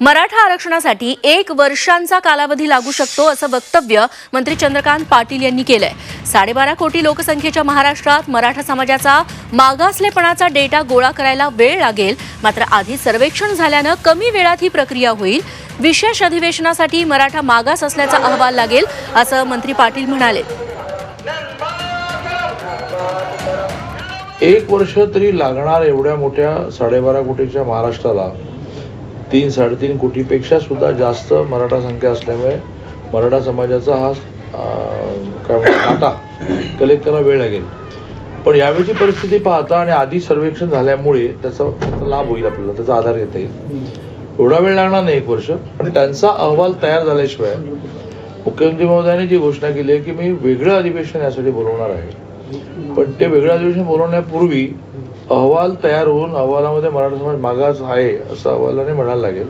मराठा आरक्षणासाठी एक वर्षांचा कालावधी लागू शकतो असं वक्तव्य मंत्री चंद्रकांत पाटील यांनी केलंय. साडेबारा कोटी लोकसंख्येच्या महाराष्ट्रात मराठा समाजाचा मागासलेपणाचा डेटा गोळा करायला वेळ लागेल. मात्र आधी सर्वेक्षण झाल्यानं कमी वेळात ही प्रक्रिया होईल. विशेष अधिवेशनासाठी मराठा मागास असल्याचा अहवाल लागेल असं मंत्री पाटील म्हणाले. एक वर्ष तरी लागणार एवढ्या मोठ्या साडेबारा कोटीच्या महाराष्ट्राला. तीन साडेतीन कोटीपेक्षा सुद्धा जास्त मराठा संख्या असल्यामुळे मराठा समाजाचा हा काय म्हणतात डाटा कलेक्ट करायला वेळ लागेल. पण यावेळीची परिस्थिती पाहता आणि आधी सर्वेक्षण झाल्यामुळे त्याचा त्याचा लाभ होईल आपल्याला त्याचा आधार घेता येईल. एवढा वेळ लागणार नाही एक वर्ष. आणि त्यांचा अहवाल तयार झाल्याशिवाय मुख्यमंत्री महोदयाने जी घोषणा केली आहे की मी वेगळं अधिवेशन यासाठी बोलवणार आहे. पण ते वेगळं अधिवेशन बोलवण्यापूर्वी अहवाल तयार होऊन अहवालामध्ये मराठा समाज मागास आहे असं अहवालाने म्हणायला लागेल.